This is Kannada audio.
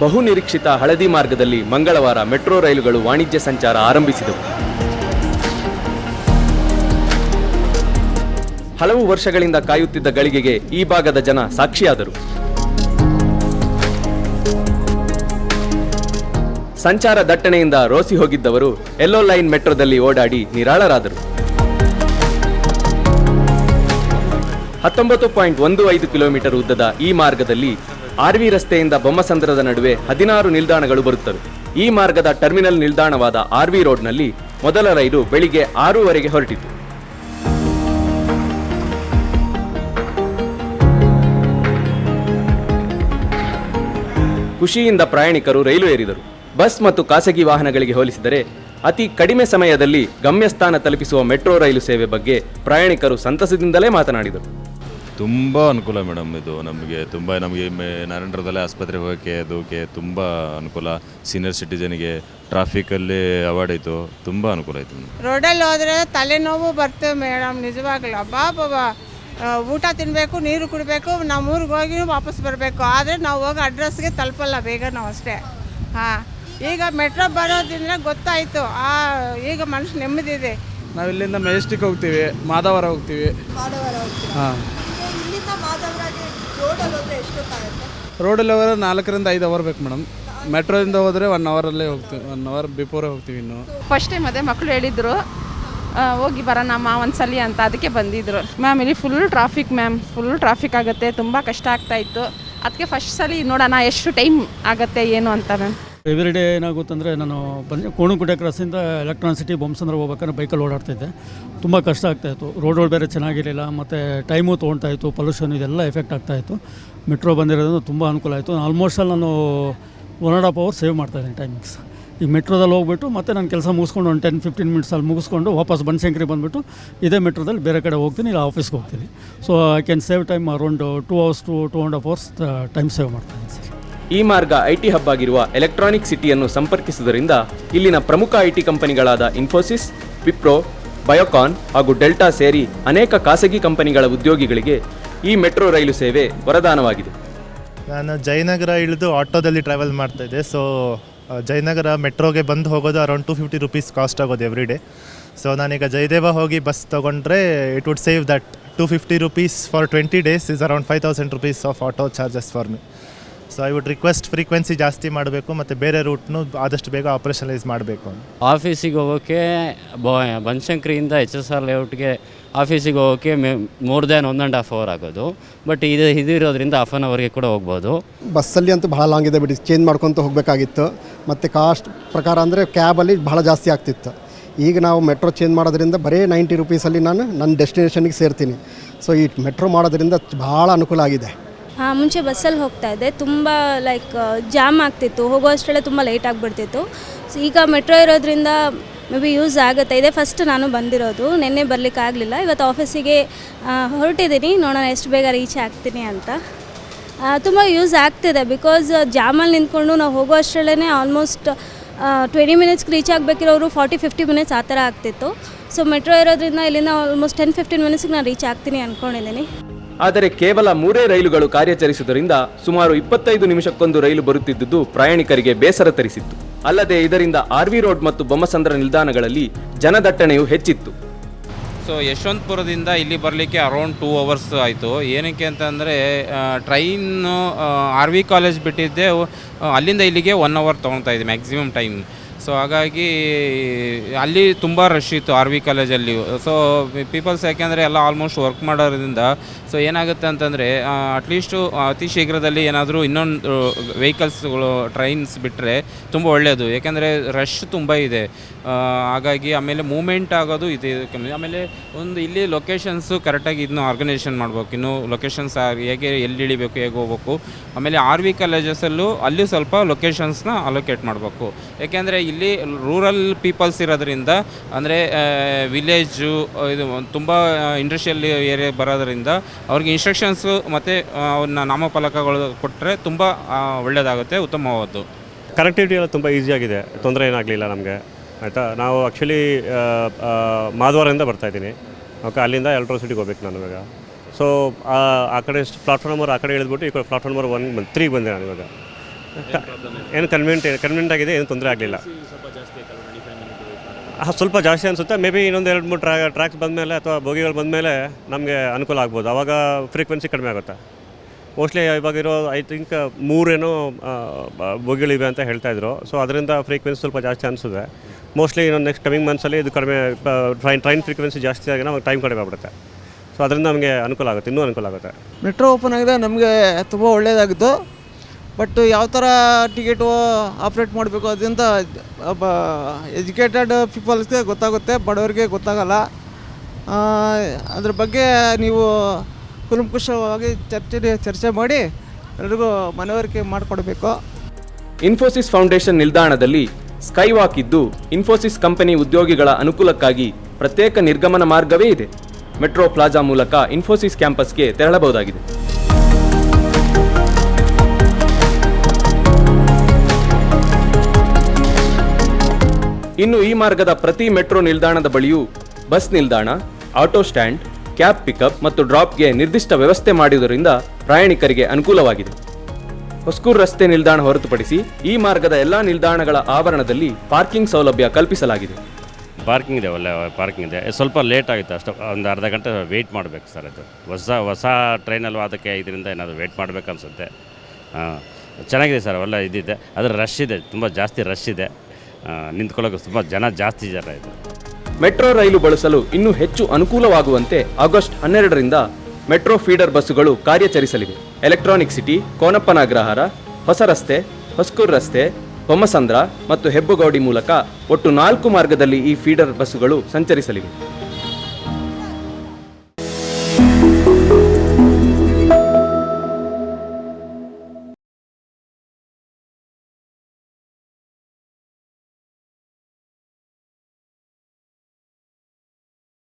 ಬಹು ನಿರೀಕ್ಷಿತ ಹಳದಿ ಮಾರ್ಗದಲ್ಲಿ ಮಂಗಳವಾರ ಮೆಟ್ರೋ ರೈಲುಗಳು ವಾಣಿಜ್ಯ ಸಂಚಾರ ಆರಂಭಿಸಿದವು. ಹಲವು ವರ್ಷಗಳಿಂದ ಕಾಯುತ್ತಿದ್ದ ಗಳಿಗೆಗೆ ಈ ಭಾಗದ ಜನ ಸಾಕ್ಷಿಯಾದರು. ಸಂಚಾರ ದಟ್ಟಣೆಯಿಂದ ರೋಸಿ ಹೋಗಿದ್ದವರು ಎಲ್ಲೋ ಲೈನ್ ಮೆಟ್ರೋದಲ್ಲಿ ಓಡಾಡಿ ನಿರಾಳರಾದರು. ಹತ್ತೊಂಬತ್ತು ಪಾಯಿಂಟ್ ಒಂದು ಐದು ಕಿಲೋಮೀಟರ್ ಉದ್ದದ ಈ ಮಾರ್ಗದಲ್ಲಿ ಆರ್ವಿ ರಸ್ತೆಯಿಂದ ಬೊಮ್ಮಸಂದ್ರದ ನಡುವೆ ಹದಿನಾರು ನಿಲ್ದಾಣಗಳು ಬರುತ್ತವೆ. ಈ ಮಾರ್ಗದ ಟರ್ಮಿನಲ್ ನಿಲ್ದಾಣವಾದ ಆರ್ವಿ ರೋಡ್ನಲ್ಲಿ ಮೊದಲ ರೈಲು ಬೆಳಿಗ್ಗೆ ಆರೂವರೆಗೆ ಹೊರಟಿತು. ಖುಷಿಯಿಂದ ಪ್ರಯಾಣಿಕರು ರೈಲು ಏರಿದರು. ಬಸ್ ಮತ್ತು ಖಾಸಗಿ ವಾಹನಗಳಿಗೆ ಹೋಲಿಸಿದರೆ ಅತಿ ಕಡಿಮೆ ಸಮಯದಲ್ಲಿ ಗಮ್ಯಸ್ಥಾನ ತಲುಪಿಸುವ ಮೆಟ್ರೋ ರೈಲು ಸೇವೆ ಬಗ್ಗೆ ಪ್ರಯಾಣಿಕರು ಸಂತಸದಿಂದಲೇ ಮಾತನಾಡಿದರು. ತುಂಬ ಅನುಕೂಲ ಮೇಡಮ್ ಇದು ನಮಗೆ. ತುಂಬ ನಮಗೆ ಮೆ- ನರೇಂದ್ರದಲ್ಲೇ ಆಸ್ಪತ್ರೆಗೆ ಹೋಗೋಕ್ಕೆ ಅದಕ್ಕೆ ತುಂಬ ಅನುಕೂಲ. ಸೀನಿಯರ್ ಸಿಟಿಜನ್ಗೆ ಟ್ರಾಫಿಕಲ್ಲಿ ಅವಾರ್ಡ್ ಆಯಿತು. ತುಂಬ ಅನುಕೂಲ ಆಯಿತು ರೋಡಲ್ಲಿ ಹೋದರೆ ತಲೆನೋವು ಬರ್ತೇವೆ ಮೇಡಮ್ ನಿಜವಾಗ್ಲೂ. ಬಾಬಾ ಊಟ ತಿನ್ನಬೇಕು ನೀರು ಕುಡಬೇಕು ನಮ್ಮ ಊರಿಗೆ ಹೋಗಿ ವಾಪಸ್ ಬರಬೇಕು. ಆದರೆ ನಾವು ಹೋಗೋ ಅಡ್ರೆಸ್ಗೆ ತಲುಪಲ್ಲ ಬೇಗ ನಾವು ಅಷ್ಟೇ. ಹಾಂ ಈಗ ಮೆಟ್ರೋ ಬರೋದ್ರಿಂದ ಗೊತ್ತಾಯಿತು. ಆ ಈಗ ಮನುಷ್ಯ ನೆಮ್ಮದಿದೆ ನಾವು ಇಲ್ಲಿಂದ ಮೆಜೆಸ್ಟಿಕ್ ಹೋಗ್ತೀವಿ ಮಾದವರ ಹೋಗ್ತೀವಿ. ಹಾಂ. ರೋಡಲ್ಲಿ ಹೋದ್ರೆ ನಾಲ್ಕರಿಂದ ಐದು ಅವರ್ ಬೇಕು ಮೇಡಮ್ ಮೆಟ್ರೋದಿಂದ ಹೋದರೆ ಒನ್ ಅವರಲ್ಲೇ ಹೋಗ್ತೀವಿ ಒನ್ ಅವರ್ ಬಿಫೋರೇ ಹೋಗ್ತೀವಿ ಇನ್ನು. ಫಸ್ಟ್ ಟೈಮ್ ಅದೇ ಮಕ್ಕಳು ಹೇಳಿದ್ರು ಆ, ಹೋಗಿ ಬರೋಣಮ್ಮ ಒಂದ್ಸಲಿ ಅಂತ ಅದಕ್ಕೆ ಬಂದಿದ್ರು. ಮ್ಯಾಮ್ ಇಲ್ಲಿ full traffic ma'am full traffic ಆಗುತ್ತೆ ತುಂಬ ಕಷ್ಟ ಆಗ್ತಾ ಇತ್ತು. ಅದಕ್ಕೆ ಫಸ್ಟ್ ಸಲ ನೋಡೋಣ ಎಷ್ಟು ಟೈಮ್ ಆಗುತ್ತೆ ಏನು ಅಂತ ಮ್ಯಾಮ್ ಎವ್ರಿ ಡೇ ಏನಾಗುತ್ತಂದರೆ ನಾನು ಬಂದು ಕೋಣಗುಡ್ಡೆ ಕ್ರಾಸಿಂದ ಎಲೆಕ್ಟ್ರಾನ್ ಸಿಟಿ ಬೊಮ್ಸಂದ್ರ ಹೋಗ್ಬೇಕಾದ್ರೆ ಬೈಕಲ್ಲಿ ಓಡಾಡ್ತಿದ್ದೆ. ತುಂಬ ಕಷ್ಟ ಆಗ್ತಾಯಿತ್ತು ರೋಡ್ಗಳು ಬೇರೆ ಚೆನ್ನಾಗಿರಲಿಲ್ಲ, ಮತ್ತು ಟೈಮು ತೊಗೊಳ್ತಾ ಇತ್ತು ಪೊಲ್ಯೂಷನ್ ಇದೆಲ್ಲ ಎಫೆಕ್ಟ್ ಆಗ್ತಾಯಿತ್ತು ಮೆಟ್ರೋ ಬಂದಿರೋದ್ರಿಂದ ತುಂಬ ಅನುಕೂಲ ಆಯಿತು. ಆಲ್ಮೋಸ್ಟ್ ಅಲ್ಲಿ ನಾನು one and half hour save ಮಾಡ್ತಾಯಿದ್ದೀನಿ ಟೈಮಿಂಗ್ಸ್ ಈ ಮೆಟ್ರೋದಲ್ಲಿ ಹೋಗ್ಬಿಟ್ಟು ಮತ್ತೆ ನಾನು ಕೆಲಸ ಮುಗಿಸ್ಕೊಂಡು ಒಂದು ಟೆನ್ ಫಿಫ್ಟೀನ್ ಮಿನಿಟ್ಸಲ್ಲಿ ಮುಗಿಸ್ಕೊಂಡು ವಾಪಸ್ ಬನಶಂಕರಿ ಬಂದುಬಿಟ್ಟು ಇದೇ ಮೆಟ್ರೋದಲ್ಲಿ ಬೇರೆ ಕಡೆ ಹೋಗ್ತೀನಿ, ಇಲ್ಲ ಆಫೀಸ್ಗೆ ಹೋಗ್ತೀನಿ. So I can save time around two hours to two and half hours time save ಮಾಡ್ತಾಯಿದ್ದೀನಿ ಸರ್ ಈ ಮಾರ್ಗ ಐಟಿ ಹಬ್ ಆಗಿರುವ ಎಲೆಕ್ಟ್ರಾನಿಕ್ ಸಿಟಿಯನ್ನು ಸಂಪರ್ಕಿಸುವುದರಿಂದ ಇಲ್ಲಿನ ಪ್ರಮುಖ ಐಟಿ ಕಂಪನಿಗಳಾದ ಇನ್ಫೋಸಿಸ್, ವಿಪ್ರೋ, ಬಯೋಕಾನ್ ಹಾಗೂ ಡೆಲ್ಟಾ ಸೇರಿ ಅನೇಕ ಖಾಸಗಿ ಕಂಪನಿಗಳ ಉದ್ಯೋಗಿಗಳಿಗೆ ಈ ಮೆಟ್ರೋ ರೈಲು ಸೇವೆ ವರದಾನವಾಗಿದೆ. ನಾನು ಜಯನಗರ ಇಳಿದು ಆಟೋದಲ್ಲಿ ಟ್ರಾವೆಲ್ ಮಾಡ್ತಾಯಿದ್ದೆ ಸೊ ಜಯನಗರ ಮೆಟ್ರೋಗೆ ಬಂದು ಹೋಗೋದು around two fifty rupees cost ಆಗೋದು ಎವ್ರಿ ಡೇ ಸೊ ನಾನೀಗ ಜಯದೇವ ಹೋಗಿ ಬಸ್ ತೊಗೊಂಡ್ರೆ it would save that two fifty rupees for twenty days is around five thousand rupees of auto charges for me so I would request frequency ಜಾಸ್ತಿ ಮಾಡಬೇಕು ಮತ್ತು ಬೇರೆ ರೂಟ್ನು ಆದಷ್ಟು ಬೇಗ ಆಪ್ರೇಷನಲೈಸ್ ಮಾಡಬೇಕು. ಅಂತ ಆಫೀಸಿಗೆ ಹೋಗೋಕ್ಕೆ ಬನಶಂಕರಿಯಿಂದ ಎಚ್ ಎಸ್ ಆರ್ ಲೇಔಟ್ಗೆ ಆಫೀಸಿಗೆ ಹೋಗೋಕ್ಕೆ may more than one and half hour ಆಗೋದು. ಬಟ್ ಇದು ಇದಿರೋದ್ರಿಂದ ಹಾಫ್ ಆನ್ ಅವರ್ಗೆ ಕೂಡ ಹೋಗ್ಬೋದು. ಬಸ್ಸಲ್ಲಿ ಅಂತೂ ಭಾಳ ಲಾಂಗ್ ಇದೆ ಬಿಡಿ. ಚೇಂಜ್ ಮಾಡ್ಕೊತ ಹೋಗಬೇಕಾಗಿತ್ತು. ಮತ್ತು ಕಾಸ್ಟ್ ಪ್ರಕಾರ ಅಂದರೆ ಕ್ಯಾಬಲ್ಲಿ ಭಾಳ ಜಾಸ್ತಿ ಆಗ್ತಿತ್ತು. ಈಗ ನಾವು ಮೆಟ್ರೋ ಚೇಂಜ್ ಮಾಡೋದ್ರಿಂದ ಬರೀ ನೈಂಟಿ ರುಪೀಸಲ್ಲಿ ನಾನು ನನ್ನ ಡೆಸ್ಟಿನೇಷನ್ಗೆ ಸೇರ್ತೀನಿ. ಸೊ ಈ ಮೆಟ್ರೋ ಮಾಡೋದ್ರಿಂದ ಭಾಳ ಅನುಕೂಲ ಆಗಿದೆ. ಹಾಂ, ಮುಂಚೆ ಬಸ್ಸಲ್ಲಿ ಹೋಗ್ತಾ ಇದ್ದೆ. ತುಂಬ ಲೈಕ್ ಜಾಮ್ ಆಗ್ತಿತ್ತು. ಹೋಗೋ ಅಷ್ಟರಲ್ಲೇ ತುಂಬ ಲೇಟ್ ಆಗಿಬಿಡ್ತಿತ್ತು. ಸೊ ಈಗ ಮೆಟ್ರೋ ಇರೋದ್ರಿಂದ ಮೇ ಬಿ ಯೂಸ್ ಆಗುತ್ತೆ. ಇದೇ ಫಸ್ಟ್ ನಾನು ಬಂದಿರೋದು. ನಿನ್ನೆ ಬರಲಿಕ್ಕೆ ಆಗಲಿಲ್ಲ. ಇವತ್ತು ಆಫೀಸಿಗೆ ಹೊರಟಿದ್ದೀನಿ. ನೋಡೋಣ ಎಷ್ಟು ಬೇಗ ರೀಚ್ ಆಗ್ತೀನಿ ಅಂತ. ತುಂಬ ಯೂಸ್ ಆಗ್ತಿದೆ. ಬಿಕಾಸ್ ಜಾಮಲ್ಲಿ ನಿಂತ್ಕೊಂಡು ನಾವು ಹೋಗೋ ಅಷ್ಟರಲ್ಲೇ ಆಲ್ಮೋಸ್ಟ್ ಟ್ವೆಂಟಿ ಮಿನಿಟ್ಸ್ಗೆ ರೀಚ್ ಆಗಬೇಕಿರೋರು ಫಾರ್ಟಿ ಫಿಫ್ಟಿ ಮಿನಿಟ್ಸ್ ಆ ಥರ ಆಗ್ತಿತ್ತು. ಸೊ ಮೆಟ್ರೋ ಇರೋದ್ರಿಂದ ಇಲ್ಲಿಂದ ಆಲ್ಮೋಸ್ಟ್ ಟೆನ್ ಫಿಫ್ಟೀನ್ ಮಿನಿಟ್ಸ್ಗೆ ನಾನು ರೀಚ್ ಆಗ್ತೀನಿ ಅಂದ್ಕೊಂಡಿದ್ದೀನಿ ಆದರೆ ಕೇವಲ ಮೂರೇ ರೈಲುಗಳು ಕಾರ್ಯಾಚರಿಸುವುದರಿಂದ ಸುಮಾರು ಇಪ್ಪತ್ತೈದು ನಿಮಿಷಕ್ಕೊಂದು ರೈಲು ಬರುತ್ತಿದ್ದುದು ಪ್ರಯಾಣಿಕರಿಗೆ ಬೇಸರ ತರಿಸಿತ್ತು. ಅಲ್ಲದೆ ಇದರಿಂದ ಆರ್ವಿ ರೋಡ್ ಮತ್ತು ಬೊಮ್ಮಸಂದ್ರ ನಿಲ್ದಾಣಗಳಲ್ಲಿ ಜನದಟ್ಟಣೆಯು ಹೆಚ್ಚಿತ್ತು. ಸೊ ಯಶವಂತಪುರದಿಂದ ಇಲ್ಲಿ ಬರಲಿಕ್ಕೆ ಅರೌಂಡ್ ಟೂ ಅವರ್ಸ್ ಆಯಿತು. ಏನಕ್ಕೆ ಅಂತಂದರೆ ಟ್ರೈನು ಆರ್ ವಿ ಕಾಲೇಜ್ ಬಿಟ್ಟಿದ್ದೆ. ಅಲ್ಲಿಂದ ಇಲ್ಲಿಗೆ ಒನ್ ಅವರ್ ತೊಗೊಳ್ತಾ ಇದೆ ಮ್ಯಾಕ್ಸಿಮಮ್ ಟೈಮ್ ಸೊ ಹಾಗಾಗಿ ಅಲ್ಲಿ ತುಂಬ ರಶ್ ಇತ್ತು ಆರ್ ವಿ ಕಾಲೇಜಲ್ಲಿ ಸೊ ಪೀಪಲ್ಸ್ ಯಾಕೆಂದರೆ ಎಲ್ಲ ಆಲ್ಮೋಸ್ಟ್ ವರ್ಕ್ ಮಾಡೋದ್ರಿಂದ ಸೊ ಏನಾಗುತ್ತೆ ಅಂತಂದರೆ ಅಟ್ಲೀಸ್ಟು ಅತಿ ಶೀಘ್ರದಲ್ಲಿ ಏನಾದರೂ ಇನ್ನೊಂದು ವೆಹಿಕಲ್ಸ್ಗಳು ಟ್ರೈನ್ಸ್ ಬಿಟ್ಟರೆ ತುಂಬ ಒಳ್ಳೆಯದು ಯಾಕೆಂದರೆ ರಶ್ ತುಂಬ ಇದೆ. ಹಾಗಾಗಿ ಆಮೇಲೆ ಮೂಮೆಂಟ್ ಆಗೋದು ಇದೆ ಆಮೇಲೆ ಒಂದು ಇಲ್ಲಿ ಲೊಕೇಶನ್ಸು ಕರೆಕ್ಟಾಗಿ ಇದನ್ನು ಆರ್ಗನೈಸೇಷನ್ ಮಾಡಬೇಕು. ಇನ್ನು ಲೊಕೇಶನ್ಸ್ ಹೇಗೆ ಎಲ್ಲಿ ಇಳಿಬೇಕು, ಹೇಗೆ ಹೋಗ್ಬೇಕು. ಆಮೇಲೆ ಆರ್ ವಿ ಕಾಲೇಜಸಲ್ಲೂ ಅಲ್ಲಿ ಸ್ವಲ್ಪ ಲೊಕೇಶನ್ಸ್ನ ಅಲೋಕೇಟ್ ಮಾಡಬೇಕು. ಯಾಕೆಂದರೆ ಇಲ್ಲಿ ರೂರಲ್ ಪೀಪಲ್ಸ್ ಇರೋದ್ರಿಂದ, ಅಂದರೆ ವಿಲೇಜು ಇದು, ತುಂಬ ಇಂಡಸ್ಟ್ರಿಯಲ್ ಏರಿಯಾ ಬರೋದ್ರಿಂದ ಅವ್ರಿಗೆ ಇನ್ಸ್ಟ್ರಕ್ಷನ್ಸು ಮತ್ತು ಅವನ್ನ ನಾಮಫಲಕಗಳು ಕೊಟ್ಟರೆ ತುಂಬ ಒಳ್ಳೆಯದಾಗುತ್ತೆ ಉತ್ತಮವಾದ್ದು ಕನೆಕ್ಟಿವಿಟಿ ಎಲ್ಲ ತುಂಬ ಈಸಿಯಾಗಿದೆ ತೊಂದರೆ ಏನಾಗಲಿಲ್ಲ ನಮಗೆ. ಆಯಿತಾ? ನಾವು ಆ್ಯಕ್ಚುಲಿ ಮಾಧವಾರದಿಂದ ಬರ್ತಾಯಿದ್ದೀನಿ ಓಕೆ ಅಲ್ಲಿಂದ ಎಲೆಕ್ಟ್ರಿಸಿಟಿಗೆ ಹೋಗ್ಬೇಕು ನಾನು ಇವಾಗ. ಸೊ ಆ ಕಡೆ ಪ್ಲಾಟ್ಫಾರ್ಮ್ ಆ ಕಡೆ ಇಳಿದ್ಬಿಟ್ಟು ಈ ಕಡೆ ಪ್ಲಾಟ್ಫಾರ್ಮ್ ಒನ್ ತ್ರೀ ಬಂದೆ ನಾನು ಇವಾಗ. ಏನು ಕನ್ವೆಂಟ್ ಕನ್ವೆಂಟ್ ಆಗಿದೆ, ಏನು ತೊಂದರೆ ಆಗಲಿಲ್ಲ. ಸ್ವಲ್ಪ ಜಾಸ್ತಿ ಅನಿಸುತ್ತೆ. ಮೇ ಬಿ ಇನ್ನೊಂದು ಎರಡು ಮೂರು ಟ್ರಾ ಟ್ರ್ಯಾಕ್ಸ್ ಬಂದಮೇಲೆ ಅಥವಾ ಬೋಗಿಗಳು ಬಂದಮೇಲೆ ನಮಗೆ ಅನುಕೂಲ ಆಗ್ಬೋದು. ಆವಾಗ ಫ್ರೀಕ್ವೆನ್ಸಿ ಕಡಿಮೆ ಆಗುತ್ತೆ. ಮೋಸ್ಟ್ಲಿ ಇವಾಗಿರೋ ಐ ಥಿಂಕ್ ಮೂರೇನೋ ಬೋಗಿಗಳಿವೆ ಅಂತ ಹೇಳ್ತಾ ಇದ್ರು. ಸೊ ಅದರಿಂದ ಫ್ರೀಕ್ವೆನ್ಸಿ ಸ್ವಲ್ಪ ಜಾಸ್ತಿ ಅನಿಸುತ್ತೆ. ಮೋಸ್ಟ್ಲಿ ಇನ್ನೊಂದು ನೆಕ್ಸ್ಟ್ ಕಮಿಂಗ್ ಮಂತ್ಸಲ್ಲಿ ಇದು ಕಡಿಮೆ ಟ್ರೈನ್ ಟ್ರೈನ್ ಫ್ರೀಕ್ವೆನ್ಸಿ ಜಾಸ್ತಿ ಆಗಿ ನಮಗೆ ಟೈಮ್ ಕಡಿಮೆ ಆಗ್ಬಿಡುತ್ತೆ. ಸೊ ಅದರಿಂದ ನಮಗೆ ಅನುಕೂಲ ಆಗುತ್ತೆ, ಇನ್ನೂ ಅನುಕೂಲ ಆಗುತ್ತೆ. ಮೆಟ್ರೋ ಓಪನ್ ಆಗಿದೆ, ನಮಗೆ ತುಂಬ ಒಳ್ಳೆಯದಾಗಿತ್ತು ಬಟ್ ಯಾವ ಥರ ಟಿಕೆಟು ಆಪ್ರೇಟ್ ಮಾಡಬೇಕು ಅದರಿಂದ ಒಬ್ಬ ಎಜುಕೇಟೆಡ್ ಪೀಪಲ್ಸ್ಗೆ ಗೊತ್ತಾಗುತ್ತೆ, ಬಡವರಿಗೆ ಗೊತ್ತಾಗಲ್ಲ. ಅದ್ರ ಬಗ್ಗೆ ನೀವು ಕುಲಂಕುಷವಾಗಿ ಚರ್ಚೆ ಚರ್ಚೆ ಮಾಡಿ ಎಲ್ರಿಗೂ ಮನವರಿಕೆ ಮಾಡಿಕೊಡ್ಬೇಕು. ಇನ್ಫೋಸಿಸ್ ಫೌಂಡೇಶನ್ ನಿಲ್ದಾಣದಲ್ಲಿ ಸ್ಕೈ ವಾಕ್ ಇದ್ದು ಇನ್ಫೋಸಿಸ್ ಕಂಪನಿ ಉದ್ಯೋಗಿಗಳ ಅನುಕೂಲಕ್ಕಾಗಿ ಪ್ರತ್ಯೇಕ ನಿರ್ಗಮನ ಮಾರ್ಗವೇ ಇದೆ. ಮೆಟ್ರೋ ಪ್ಲಾಜಾ ಮೂಲಕ ಇನ್ಫೋಸಿಸ್ ಕ್ಯಾಂಪಸ್ಗೆ ತೆರಳಬಹುದಾಗಿದೆ. ಇನ್ನು ಈ ಮಾರ್ಗದ ಪ್ರತಿ ಮೆಟ್ರೋ ನಿಲ್ದಾಣದ ಬಳಿಯೂ ಬಸ್ ನಿಲ್ದಾಣ, ಆಟೋ ಸ್ಟ್ಯಾಂಡ್, ಕ್ಯಾಬ್ ಪಿಕಪ್ ಮತ್ತು ಡ್ರಾಪ್ಗೆ ನಿರ್ದಿಷ್ಟ ವ್ಯವಸ್ಥೆ ಮಾಡಿರುವುದರಿಂದ ಪ್ರಯಾಣಿಕರಿಗೆ ಅನುಕೂಲವಾಗಿದೆ. ಹೊಸ್ಕೂರು ರಸ್ತೆ ನಿಲ್ದಾಣ ಹೊರತುಪಡಿಸಿ ಈ ಮಾರ್ಗದ ಎಲ್ಲ ನಿಲ್ದಾಣಗಳ ಆವರಣದಲ್ಲಿ ಪಾರ್ಕಿಂಗ್ ಸೌಲಭ್ಯ ಕಲ್ಪಿಸಲಾಗಿದೆ. ಪಾರ್ಕಿಂಗ್ ಇದೆ ಒಳ್ಳೆ ಪಾರ್ಕಿಂಗ್ ಇದೆ. ಸ್ವಲ್ಪ ಲೇಟ್ ಆಗುತ್ತೆ ಅಷ್ಟು. ಒಂದು ಅರ್ಧ ಗಂಟೆ ವೆಯ್ಟ್ ಮಾಡಬೇಕು ಸರ್ ಅದು. ಹೊಸ ಹೊಸ ಟ್ರೈನಲ್ಲಿ ಅದಕ್ಕೆ ಇದರಿಂದ ಏನಾದರೂ ವೆಯ್ಟ್ ಮಾಡಬೇಕು ಅನಿಸುತ್ತೆ. ಹಾಂ, ಚೆನ್ನಾಗಿದೆ ಸರ್, ಒಳ್ಳೆ ಇದಿದೆ. ಅದರ ರಶ್ ಇದೆ, ತುಂಬ ಜಾಸ್ತಿ ರಶ್ ಇದೆ. ನಿಂತ್ಕೊಳ್ಳೋಕೆ ತುಂಬ ಜನ ಜಾಸ್ತಿ ಜನ ಇದೆ ಮೆಟ್ರೋ ರೈಲು ಬಳಸಲು ಇನ್ನೂ ಹೆಚ್ಚು ಅನುಕೂಲವಾಗುವಂತೆ ಆಗಸ್ಟ್ ಹನ್ನೆರಡರಿಂದ ಮೆಟ್ರೋ ಫೀಡರ್ ಬಸ್ಸುಗಳು ಕಾರ್ಯಾಚರಿಸಲಿವೆ. ಎಲೆಕ್ಟ್ರಾನಿಕ್ ಸಿಟಿ, ಕೋನಪ್ಪನ ಅಗ್ರಹಾರ, ಹೊಸ ರಸ್ತೆ, ಹೊಸ್ಕೂರ್ ರಸ್ತೆ ಬೊಮ್ಮಸಂದ್ರ ಮತ್ತು ಹೆಬ್ಬುಗೌಡಿ ಮೂಲಕ ಒಟ್ಟು ನಾಲ್ಕು ಮಾರ್ಗದಲ್ಲಿ ಈ ಫೀಡರ್ ಬಸ್ಸುಗಳು ಸಂಚರಿಸಲಿವೆ.